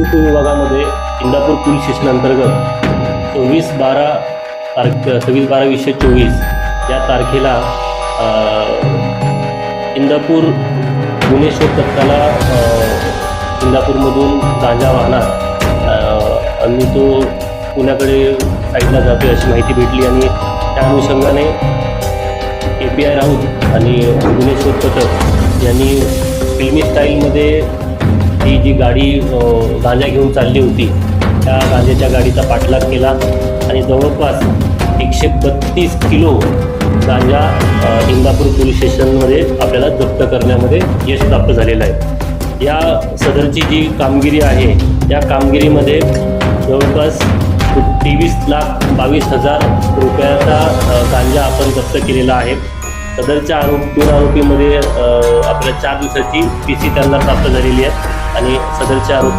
उपविभागामध्ये Indapur police station अंतर्गत चोवीस बारा तारख सव्वीस बारा वीसशे चोवीस या तारखेला इंदापूर गुन्हे शोध पथकाला इंदापूरमधून गांजा वाहना आणि तो पुण्याकडे साईडला जातो अशी माहिती भेटली आणि त्या अनुषंगाने ए पी आय राऊत आणि गुन्हे शोध पथक यांनी फिल्मी स्टाईलमध्ये ही जी गाडी गांजा घेऊन चालली होती त्या गांजाच्या गाडीचा पाठलाग केला आणि जवळपास एकशे बत्तीस किलो गांजा इंदापूर पोलीस स्टेशनमध्ये आपल्याला जप्त करण्यामध्ये यश प्राप्त झालेलं आहे. या सदरची जी कामगिरी आहे या कामगिरीमध्ये जवळपास तेवीस लाख बावीस हजार रुपयाचा गांजा आपण जप्त केलेला आहे. सदरच्या आरोप दोन आरोपीमध्ये आपल्या चार दिवसाची पी सी त्यांना प्राप्त झालेली आहे. आणि सदरच्या आरोपी